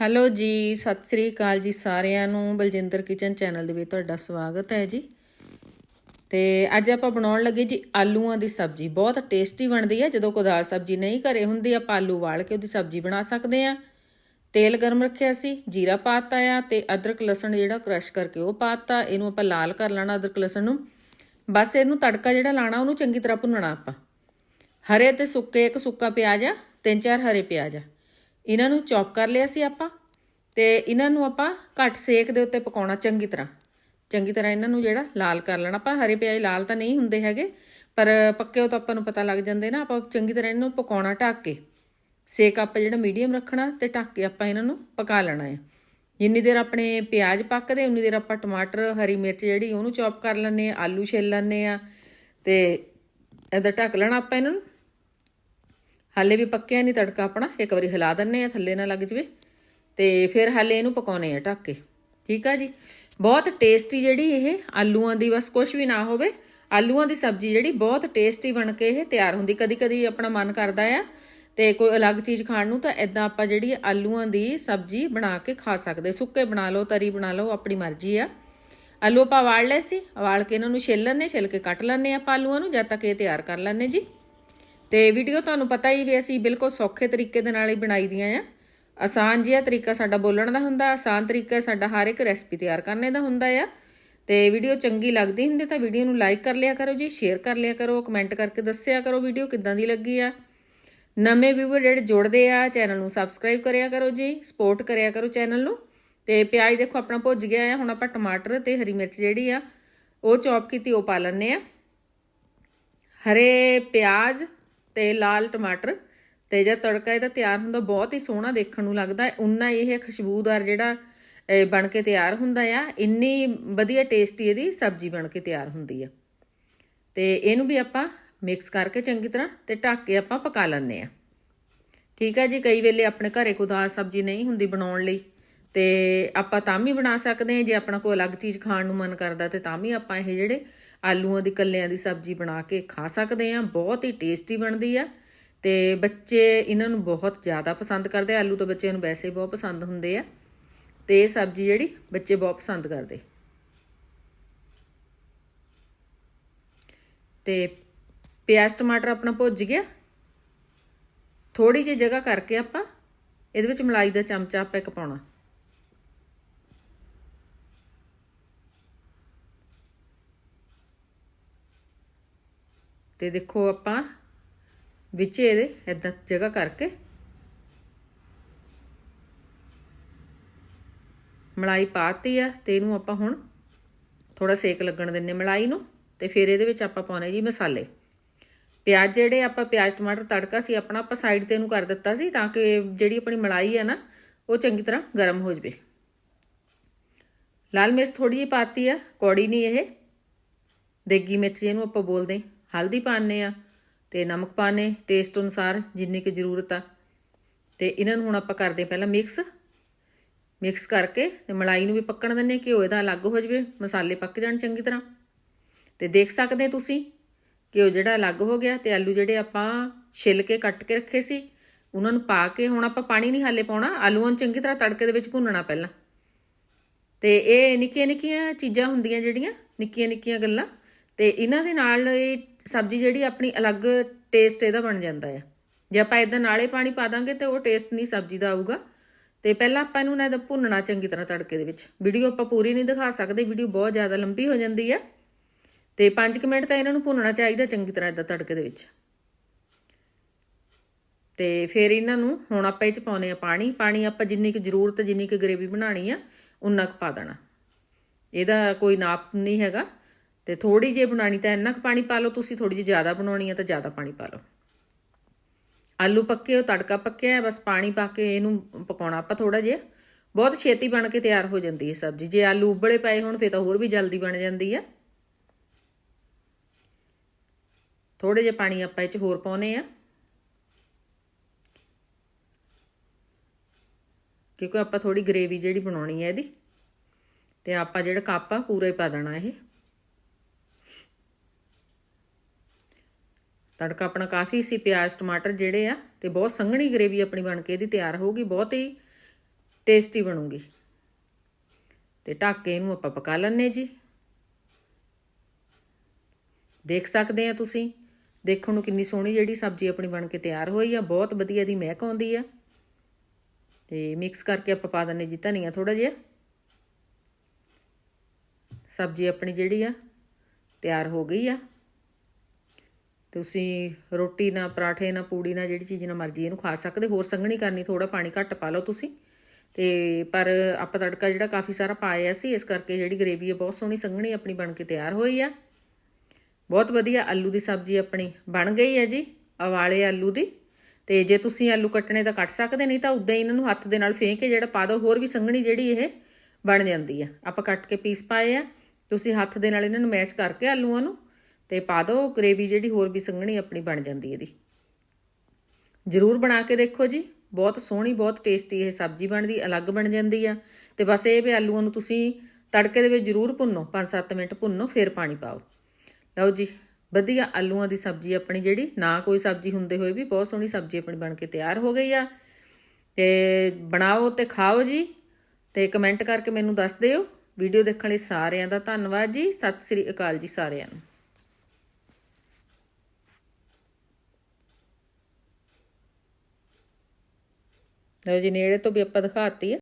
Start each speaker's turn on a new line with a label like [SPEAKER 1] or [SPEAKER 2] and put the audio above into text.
[SPEAKER 1] Hello ਜੀ, ਸਤਿ ਸ੍ਰੀ ਅਕਾਲ ਜੀ ਸਾਰਿਆਂ ਨੂੰ। ਬਲਜਿੰਦਰ ਕਿਚਨ ਚੈਨਲ ਦੇ ਵਿੱਚ ਤੁਹਾਡਾ ਸਵਾਗਤ ਹੈ ਜੀ। ਤੇ ਅੱਜ ਆਪਾਂ ਬਣਾਉਣ ਲੱਗੇ ਜੀ ਆਲੂਆਂ ਦੀ ਸਬਜ਼ੀ। ਬਹੁਤ ਟੇਸਟੀ ਬਣਦੀ ਹੈ। ਜਦੋਂ ਕੋਈ ਸਬਜ਼ੀ ਨਹੀਂ ਘਰੇ ਹੁੰਦੀ, ਆਪਾਂ ਆਲੂ ਵਾਲ ਕੇ ਉਹਦੀ ਸਬਜ਼ੀ ਬਣਾ ਸਕਦੇ ਆ ਤੇਲ ਗਰਮ ਰੱਖਿਆ ਸੀ, ਜੀਰਾ ਪਾਤਾ ਆ ਤੇ ਅਦਰਕ ਲਸਣ ਜਿਹੜਾ ਕ੍ਰਸ਼ ਕਰਕੇ ਉਹ ਪਾਤਾ ਇਹਨੂੰ ਆਪਾਂ ਲਾਲ ਕਰ ਲੈਣਾ ਅਦਰਕ ਲਸਣ ਨੂੰ। ਬਸ ਇਹਨੂੰ ਤੜਕਾ ਜਿਹੜਾ ਲਾਣਾ, ਉਹਨੂੰ ਚੰਗੀ ਤਰ੍ਹਾਂ ਭੁੰਨਣਾ ਆਪਾਂ। ਹਰੇ ਤੇ ਸੁੱਕੇ, ਇੱਕ ਸੁੱਕਾ ਪਿਆਜ਼ ਆ, ਤਿੰਨ ਚਾਰ ਹਰੇ ਪਿਆਜ਼ ਆ। ਇਹਨਾਂ ਨੂੰ ਚੌਪ ਕਰ ਲਿਆ ਸੀ ਆਪਾਂ ਤੇ ਇਹਨਾਂ ਨੂੰ ਆਪਾਂ ਘੱਟ ਸੇਕ ਦੇ ਉੱਤੇ ਪਕਾਉਣਾ ਚੰਗੀ ਤਰ੍ਹਾਂ। ਚੰਗੀ ਤਰ੍ਹਾਂ ਇਹਨਾਂ ਨੂੰ ਜਿਹੜਾ ਲਾਲ ਕਰ ਲੈਣਾ। ਆਪਾਂ ਹਰੇ ਪਿਆਜ਼ ਲਾਲ ਤਾਂ ਨਹੀਂ ਹੁੰਦੇ ਹੈਗੇ, ਪਰ ਪੱਕੇ ਉਹ ਤਾਂ ਆਪਾਂ ਨੂੰ ਪਤਾ ਲੱਗ ਜਾਂਦੇ ਨਾ। ਆਪਾਂ ਚੰਗੀ ਤਰ੍ਹਾਂ ਇਹਨਾਂ ਨੂੰ ਪਕਾਉਣਾ ਢੱਕ ਕੇ, ਸੇਕ ਆਪਾਂ ਜਿਹੜਾ ਮੀਡੀਅਮ ਰੱਖਣਾ ਤੇ ਢੱਕ ਕੇ ਆਪਾਂ ਇਹਨਾਂ ਨੂੰ ਪਕਾ ਲੈਣਾ ਹੈ। ਜਿੰਨੀ ਦੇਰ ਆਪਣੇ ਪਿਆਜ਼ ਪੱਕਦੇ, ਉਨੀ ਦੇਰ ਆਪਾਂ ਟਮਾਟਰ, ਹਰੀ ਮਿਰਚ ਜਿਹੜੀ ਉਹਨੂੰ ਚੌਪ ਕਰ ਲੈਣੇ ਆ ਆਲੂ ਛਿੱਲ ਲੈਣੇ ਆ ਤੇ ਇਹਦਾ ਢੱਕ ਲੈਣਾ ਆਪਾਂ ਇਹਨਾਂ ਨੂੰ। ਹਾਲੇ ਵੀ ਪੱਕਿਆ ਨਹੀਂ ਤੜਕਾ ਆਪਣਾ, ਇੱਕ ਵਾਰੀ ਹਿਲਾ ਦਿੰਨੇ ਆ ਥੱਲੇ ਨਾ ਲੱਗ ਜਵੇ। ਤੇ ਫਿਰ ਹਾਲੇ ਇਹਨੂੰ ਪਕਾਉਣੇ ਆ ਢੱਕ ਕੇ। ਠੀਕ ਆ ਜੀ? ਬਹੁਤ ਟੇਸਟੀ ਜਿਹੜੀ ਇਹ ਆਲੂਆਂ ਦੀ, ਬਸ ਕੁਝ ਵੀ ਨਾ ਹੋਵੇ, ਆਲੂਆਂ ਦੀ ਸਬਜ਼ੀ ਜਿਹੜੀ ਬਹੁਤ ਟੇਸਟੀ ਬਣ ਕੇ ਇਹ ਤਿਆਰ ਹੁੰਦੀ। ਕਦੀ ਕਦੀ ਆਪਣਾ ਮਨ ਕਰਦਾ ਆ ਤੇ ਕੋਈ ਅਲੱਗ ਚੀਜ਼ ਖਾਣ ਨੂੰ, ਤਾਂ ਐਦਾਂ ਆਪਾਂ ਜਿਹੜੀ ਆਲੂਆਂ ਦੀ ਸਬਜ਼ੀ ਬਣਾ ਕੇ ਖਾ ਸਕਦੇ। ਸੁੱਕੇ ਬਣਾ ਲਓ, ਤਰੀ ਬਣਾ ਲਓ, ਆਪਣੀ ਮਰਜ਼ੀ ਆ। ਆਲੂ ਆਪਾਂ ਵਾੜ ਲਏ ਸੀ ਵਾਲ ਕੇ ਇਹਨਾਂ ਨੂੰ ਛਿੱਲ ਲੈਣੇ ਛਿੱਲ ਕੇ ਕੱਟ ਲੈਣੇ ਆਪਾਂ ਆਲੂਆਂ ਨੂੰ, ਜਦ ਤੱਕ ਇਹ ਤਿਆਰ ਕਰ ਲੈਣੇ ਜੀ। ਤੇ ਵੀਡੀਓ ਤੁਹਾਨੂੰ ਪਤਾ ਹੀ ਵੀ ਅਸੀਂ ਬਿਲਕੁਲ ਸੌਖੇ ਤਰੀਕੇ ਦੇ ਨਾਲ ਹੀ ਬਣਾਈ ਦੀਆਂ ਆ। ਆਸਾਨ ਜਿਹਾ ਤਰੀਕਾ ਸਾਡਾ ਬੋਲਣ ਦਾ ਹੁੰਦਾ, ਆਸਾਨ ਤਰੀਕਾ ਸਾਡਾ ਹਰ ਇੱਕ ਰੈਸਪੀ ਤਿਆਰ ਕਰਨੇ ਦਾ ਹੁੰਦਾ ਆ। ਤੇ ਵੀਡੀਓ ਚੰਗੀ ਲੱਗਦੀ ਹੁੰਦੀ ਤਾਂ ਵੀਡੀਓ ਨੂੰ ਲਾਈਕ ਕਰ ਲਿਆ ਕਰੋ ਜੀ ਸ਼ੇਅਰ ਕਰ ਲਿਆ ਕਰੋ ਕਮੈਂਟ ਕਰਕੇ ਦੱਸਿਆ ਕਰੋ ਵੀਡੀਓ ਕਿੱਦਾਂ ਦੀ ਲੱਗੀ ਆ। ਨਵੇਂ ਵੀਵਰ ਜਿਹੜੇ ਜੁੜਦੇ ਆ ਚੈਨਲ ਨੂੰ ਸਬਸਕ੍ਰਾਈਬ ਕਰਿਆ ਕਰੋ ਜੀ ਸਪੋਰਟ ਕਰਿਆ ਕਰੋ ਚੈਨਲ ਨੂੰ। ਤੇ ਪਿਆਜ਼ ਦੇਖੋ ਆਪਣਾ ਭੁੱਜ ਗਿਆ ਆ, ਹੁਣ ਆਪਾਂ ਟਮਾਟਰ ਤੇ ਹਰੀ ਮਿਰਚ ਜਿਹੜੀ ਆ, ਉਹ ਚੌਪ ਕੀਤੀ, ਉਹ ਪਾ ਲੈਣੇ ਆ। ਹਰੇ ਪਿਆਜ਼ ਤੇ ਲਾਲ ਟਮਾਟਰ ਤੇ ਜਦ ਤੜਕਾ ਇਹਦਾ ਤਿਆਰ ਹੁੰਦਾ, ਬਹੁਤ ਹੀ ਸੋਹਣਾ ਦੇਖਣ ਨੂੰ ਲੱਗਦਾ। ਹੈ ਉਨਾ ਇਹ ਖੁਸ਼ਬੂਦਾਰ ਜਿਹੜਾ ਬਣ ਕੇ ਤਿਆਰ ਹੁੰਦਾ ਆ। ਇੰਨੀ ਵਧੀਆ ਟੇਸਟੀ ਇਹਦੀ ਸਬਜ਼ੀ ਬਣ ਕੇ ਤਿਆਰ ਹੁੰਦੀ ਆ। ਤੇ ਇਹਨੂੰ ਵੀ ਆਪਾਂ ਮਿਕਸ ਕਰਕੇ ਚੰਗੀ ਤਰ੍ਹਾਂ ਤੇ ਢੱਕ ਕੇ ਆਪਾਂ ਪਕਾ ਲੈਂਦੇ ਆ। ਠੀਕ ਹੈ ਜੀ, ਕਈ ਵੇਲੇ ਆਪਣੇ ਘਰੇ ਕੋਈ ਦਾਲ ਸਬਜ਼ੀ ਨਹੀਂ ਹੁੰਦੀ ਬਣਾਉਣ ਲਈ, ਤੇ ਆਪਾਂ ਤਾਂ ਵੀ ਬਣਾ ਸਕਦੇ ਹਾਂ ਜੇ ਆਪਣਾ ਕੋਈ ਅਲੱਗ ਚੀਜ਼ ਖਾਣ ਨੂੰ ਮਨ ਕਰਦਾ ਤੇ ਤਾਂ ਵੀ ਆਪਾਂ ਇਹ ਜਿਹੜੇ ਆਲੂਆਂ ਦੀ ਕੱਲਿਆਂ ਦੀ ਸਬਜ਼ੀ ਬਣਾ ਕੇ ਖਾ ਸਕਦੇ ਆ ਬਹੁਤ ਹੀ ਟੇਸਟੀ ਬਣਦੀ ਆ। ਤੇ ਬੱਚੇ ਇਹਨਾਂ ਨੂੰ ਬਹੁਤ ਜ਼ਿਆਦਾ ਪਸੰਦ ਕਰਦੇ ਆਲੂ ਤਾਂ ਬੱਚਿਆਂ ਨੂੰ ਵੈਸੇ ਬਹੁਤ ਪਸੰਦ ਹੁੰਦੇ ਆ। ਤੇ ਇਹ ਸਬਜ਼ੀ ਜਿਹੜੀ ਬੱਚੇ ਬਹੁਤ ਪਸੰਦ ਕਰਦੇ। ਤੇ ਪਿਆਜ਼ ਟਮਾਟਰ ਆਪਣਾ ਭੁੱਜ ਗਿਆ। ਥੋੜੀ ਜਿਹੀ ਜਗ੍ਹਾ ਕਰਕੇ ਆਪਾਂ ਇਹਦੇ ਵਿੱਚ ਮਲਾਈ ਦਾ ਚਮਚਾ ਆਪਾਂ ਇੱਕ ਪਾਉਣਾ। ਤੇ ਦੇਖੋ ਆਪਾਂ ਵਿੱਚ ਇਹਦੇ ਇਦਾਂ ਜਗ੍ਹਾ ਕਰਕੇ ਮਲਾਈ ਪਾਤੀ ਆ ਤੇ ਇਹਨੂੰ ਆਪਾਂ ਹੁਣ ਥੋੜਾ ਸੇਕ ਲੱਗਣ ਦਿੰਨੇ ਮਲਾਈ ਨੂੰ ਤੇ ਫਿਰ ਇਹਦੇ ਵਿੱਚ ਆਪਾਂ ਪਾਉਣੇ ਜੀ ਮਸਾਲੇ। ਪਿਆਜ਼ ਜਿਹੜੇ ਆਪਾਂ ਪਿਆਜ਼, ਟਮਾਟਰ ਤੜਕਾ ਸੀ ਆਪਣਾ ਆਪਾਂ ਸਾਈਡ ਤੇ ਇਹਨੂੰ ਕਰ ਦਿੱਤਾ ਸੀ ਤਾਂ ਕਿ ਜਿਹੜੀ ਆਪਣੀ ਮਲਾਈ ਹੈ ਨਾ ਉਹ ਚੰਗੀ ਤਰ੍ਹਾਂ ਗਰਮ ਹੋ ਜਵੇ। ਲਾਲ ਮਿਰਚ ਥੋੜੀ ਜਿਹੀ ਪਾਤੀ ਆ, ਕੌੜੀ ਨਹੀਂ ਇਹ। ਦੇਗੀ ਮਿਰਚ ਇਹਨੂੰ ਆਪਾਂ ਬੋਲਦੇ ਹਲਦੀ ਪਾਣੇ ਆ ਤੇ ਨਮਕ ਪਾਣੇ ਟੇਸਟ ਅਨੁਸਾਰ ਜਿੰਨੀ ਕਿ ਜ਼ਰੂਰਤ ਆ। ਤੇ ਇਹਨਾਂ ਨੂੰ ਹੁਣ ਆਪਾਂ ਕਰਦੇ ਪਹਿਲਾਂ ਮਿਕਸ ਮਿਕਸ ਕਰਕੇ ਤੇ ਮਲਾਈ ਨੂੰ ਵੀ ਪੱਕਣ ਦਿੰਨੇ ਘਿਓ ਇਹਦਾ ਅਲੱਗ ਹੋ ਜਵੇ, ਮਸਾਲੇ ਪੱਕ ਜਾਣ ਚੰਗੀ ਤਰ੍ਹਾਂ। ਤੇ ਦੇਖ ਸਕਦੇ ਤੁਸੀਂ ਕਿ ਉਹ ਜਿਹੜਾ ਅਲੱਗ ਹੋ ਗਿਆ ਤੇ ਆਲੂ ਜਿਹੜੇ ਆਪਾਂ ਛਿੱਲ ਕੇ ਕੱਟ ਕੇ ਰੱਖੇ ਸੀ, ਉਹਨਾਂ ਨੂੰ ਪਾ ਕੇ ਹੁਣ ਆਪਾਂ ਪਾਣੀ ਨਹੀਂ ਹਾਲੇ ਪਾਉਣਾ, ਆਲੂਆਂ ਨੂੰ ਚੰਗੀ ਤਰ੍ਹਾਂ ਤੜਕੇ ਦੇ ਵਿੱਚ ਭੁੰਨਣਾ ਪਹਿਲਾਂ। ਤੇ ਇਹ ਨਿੱਕੀਆਂ ਨਿੱਕੀਆਂ ਚੀਜ਼ਾਂ ਹੁੰਦੀਆਂ ਜਿਹੜੀਆਂ ਨਿੱਕੀਆਂ ਨਿੱਕੀਆਂ ਗੱਲਾਂ। ਤੇ ਇਹਨਾਂ ਦੇ ਨਾਲ ਇਹ ਸਬਜ਼ੀ ਜਿਹੜੀ ਆਪਣੀ ਅਲੱਗ ਟੇਸਟ ਇਹਦਾ ਬਣ ਜਾਂਦਾ ਹੈ ਜੇ ਆਪਾਂ ਇਦਾਂ ਨਾਲੇ ਪਾਣੀ ਪਾ ਦਾਂਗੇ ਤੇ ਉਹ ਟੇਸਟ ਨਹੀਂ ਸਬਜ਼ੀ ਦਾ ਆਊਗਾ। ਤੇ ਪਹਿਲਾਂ ਆਪਾਂ ਇਹਨੂੰ ਨਾ ਇਹਦਾ ਭੁੰਨਣਾ ਚੰਗੀ ਤਰ੍ਹਾਂ ਤੜਕੇ ਦੇ ਵਿੱਚ। ਵੀਡੀਓ ਆਪਾਂ ਪੂਰੀ ਨਹੀਂ ਦਿਖਾ ਸਕਦੇ, ਵੀਡੀਓ ਬਹੁਤ ਜ਼ਿਆਦਾ ਲੰਬੀ ਹੋ ਜਾਂਦੀ ਹੈ ਤੇ 5 ਮਿੰਟ ਤਾਂ ਇਹਨਾਂ ਨੂੰ ਭੁੰਨਣਾ ਚਾਹੀਦਾ ਚੰਗੀ ਤਰ੍ਹਾਂ ਇਦਾਂ ਤੜਕੇ ਦੇ ਵਿੱਚ। ਤੇ ਫਿਰ ਇਹਨਾਂ ਨੂੰ ਹੁਣ ਆਪਾਂ ਇਹ ਚ ਪਾਉਨੇ ਆ ਪਾਣੀ। ਪਾਣੀ ਆਪਾਂ ਜਿੰਨੀ ਕੁ ਜ਼ਰੂਰਤ, ਜਿੰਨੀ ਕੁ ਗ੍ਰੇਵੀ ਬਣਾਣੀ ਆ, ਉਨਾ ਕੁ ਪਾ ਦੇਣਾ। ਇਹਦਾ ਕੋਈ ਨਾਪ ਨਹੀਂ ਹੈਗਾ। ਤੇ ਥੋੜੀ ਜਿਹੀ ਬਣਾਣੀ ਤਾਂ ਇੰਨਾ ਕੁ ਪਾਣੀ ਪਾ ਲਓ, ਤੁਸੀਂ ਥੋੜੀ ਜਿਹੀ ਜ਼ਿਆਦਾ ਬਣਾਉਣੀ ਹੈ ਤਾਂ ਜ਼ਿਆਦਾ ਪਾਣੀ ਪਾ ਲਓ। ਆਲੂ ਪੱਕੇ ਉਹ ਤੜਕਾ ਪੱਕਿਆ ਹੈ, ਬਸ ਪਾਣੀ ਪਾ ਕੇ ਇਹਨੂੰ ਪਕਾਉਣਾ। ਆਪਾਂ ਥੋੜਾ ਜਿਹਾ, ਬਹੁਤ ਛੇਤੀ ਬਣ ਕੇ ਤਿਆਰ ਹੋ ਜਾਂਦੀ ਹੈ ਸਬਜ਼ੀ। ਜੇ ਆਲੂ ਉਬਲੇ ਪਏ ਹੋਣ, ਫੇਰ ਤਾਂ ਹੋਰ ਵੀ ਜਲਦੀ ਬਣ ਜਾਂਦੀ ਹੈ। ਥੋੜੇ ਜਿਹਾ ਪਾਣੀ ਆਪਾਂ ਇਹ ਚ ਹੋਰ ਪਾਉਨੇ ਆ ਕਿਉਂਕਿ ਆਪਾਂ ਥੋੜੀ ਗ੍ਰੇਵੀ ਜਿਹੜੀ ਬਣਾਉਣੀ ਹੈ ਇਹਦੀ, ਤੇ ਆਪਾਂ ਜਿਹੜਾ ਕੱਪ ਆ, ਪੂਰਾ ਹੀ ਪਾ ਦੇਣਾ ਇਹ। ਤੜਕਾ ਆਪਣਾ ਕਾਫੀ ਸੀ, ਪਿਆਜ਼, ਟਮਾਟਰ ਜਿਹੜੇ ਆ ਤੇ ਬਹੁਤ ਸੰਘਣੀ ਗ੍ਰੇਵੀ ਆਪਣੀ ਬਣ ਕੇ ਇਹਦੀ ਤਿਆਰ ਹੋਊਗੀ, ਬਹੁਤ ਹੀ ਟੇਸਟੀ ਬਣੂਗੀ। ਤੇ ਢਾਕੇ ਕੇ ਇਹਨੂੰ ਆਪਾਂ ਪਕਾ ਲੈਣੇ ਜੀ। ਦੇਖ ਸਕਦੇ ਆ ਤੁਸੀਂ, ਦੇਖਣ ਨੂੰ ਕਿੰਨੀ ਸੋਹਣੀ ਜਿਹੜੀ ਸਬਜ਼ੀ ਆਪਣੀ ਬਣ ਕੇ ਤਿਆਰ ਹੋਈ ਆ, ਬਹੁਤ ਵਧੀਆ ਦੀ ਮਹਿਕ ਆਉਂਦੀ ਆ। ਤੇ ਮਿਕਸ ਕਰਕੇ ਆਪਾਂ ਪਾ ਦਿੰਨੇ ਜੀ ਧਨੀਆ ਥੋੜਾ ਜਿਹਾ। ਸਬਜ਼ੀ ਆਪਣੀ ਜਿਹੜੀ ਆ ਤਿਆਰ ਹੋ ਗਈ ਆ। ਤੁਸੀਂ ਰੋਟੀ ਨਾਲ ਪਰਾਠੇ ਨਾਲ ਪੂੜੀ ਨਾਲ ਜਿਹੜੀ ਚੀਜ਼ ਨਾਲ ਮਰਜ਼ੀ ਇਹਨੂੰ ਖਾ ਸਕਦੇ, ਹੋਰ ਸੰਘਣੀ ਕਰਨੀ ਥੋੜਾ ਪਾਣੀ ਘੱਟ ਪਾ ਲਓ ਤੁਸੀਂ। ਤੇ ਪਰ ਆਪਾਂ ਤੜਕਾ ਜਿਹੜਾ ਕਾਫੀ ਸਾਰਾ ਪਾਇਆ ਸੀ, ਇਸ ਕਰਕੇ ਜਿਹੜੀ ਗ੍ਰੇਵੀ ਹੈ ਬਹੁਤ ਸੋਹਣੀ ਸੰਘਣੀ ਆਪਣੀ ਬਣ ਕੇ ਤਿਆਰ ਹੋਈ ਆ। ਬਹੁਤ ਵਧੀਆ ਆਲੂ ਦੀ ਸਬਜ਼ੀ ਆਪਣੀ ਬਣ ਗਈ ਹੈ ਜੀ ਅਵਾਲੇ ਆਲੂ ਦੀ। ਤੇ ਜੇ ਤੁਸੀਂ ਆਲੂ ਕੱਟਣੇ ਤਾਂ ਕੱਟ ਸਕਦੇ, ਨਹੀਂ ਤਾਂ ਉਦਾਂ ਹੀ ਇਹਨਾਂ ਨੂੰ ਹੱਥ ਦੇ ਨਾਲ ਫੇਂਕ ਕੇ ਜਿਹੜਾ ਪਾ ਦਿਓ ਹੋਰ ਵੀ ਸੰਘਣੀ ਜਿਹੜੀ ਇਹ ਬਣ ਜਾਂਦੀ ਆ। ਆਪਾਂ ਕੱਟ ਕੇ ਪੀਸ ਪਾਏ ਆ, ਤੁਸੀਂ ਹੱਥ ਦੇ ਨਾਲ ਇਹਨਾਂ ਨੂੰ ਮੈਸ਼ ਕਰਕੇ ਆਲੂਆਂ ਨੂੰ ਤੇ ਪਾ ਦਿਓ ਗ੍ਰੇਵੀ ਜਿਹੜੀ ਹੋਰ ਵੀ ਸੰਘਣੀ ਆਪਣੀ ਬਣ ਜਾਂਦੀ ਇਹਦੀ। ਜ਼ਰੂਰ ਬਣਾ ਕੇ ਦੇਖੋ ਜੀ, ਬਹੁਤ ਸੋਹਣੀ, ਬਹੁਤ ਟੇਸਟੀ ਇਹ ਸਬਜ਼ੀ ਬਣਦੀ, ਅਲੱਗ ਬਣ ਜਾਂਦੀ ਆ। ਤੇ ਬਸ ਇਹ ਵੀ ਆਲੂਆਂ ਨੂੰ ਤੁਸੀਂ ਤੜਕੇ ਦੇ ਵਿੱਚ ਜ਼ਰੂਰ ਭੁੰਨੋ 5-7 ਮਿੰਟ ਭੁੰਨੋ, ਫਿਰ ਪਾਣੀ ਪਾਓ। ਲਓ ਜੀ, ਵਧੀਆ ਆਲੂਆਂ ਦੀ ਸਬਜ਼ੀ ਆਪਣੀ ਜਿਹੜੀ, ਨਾ ਕੋਈ ਸਬਜ਼ੀ ਹੁੰਦੇ ਹੋਏ ਵੀ ਬਹੁਤ ਸੋਹਣੀ ਸਬਜ਼ੀ ਆਪਣੀ ਬਣ ਕੇ ਤਿਆਰ ਹੋ ਗਈ ਆ। ਤੇ ਬਣਾਓ ਤੇ ਖਾਓ ਜੀ, ਤੇ ਕਮੈਂਟ ਕਰਕੇ ਮੈਨੂੰ ਦੱਸ ਦਿਓ। ਵੀਡੀਓ ਦੇਖਣ ਲਈ ਸਾਰਿਆਂ ਦਾ ਧੰਨਵਾਦ ਜੀ, ਸਤਿ ਸ੍ਰੀ ਅਕਾਲ ਜੀ ਸਾਰਿਆਂ ਨੂੰ। ਲਓ ਜੀ ਨੇੜੇ ਤੋਂ ਵੀ ਆਪਾਂ ਦਿਖਾਤੀ ਹੈ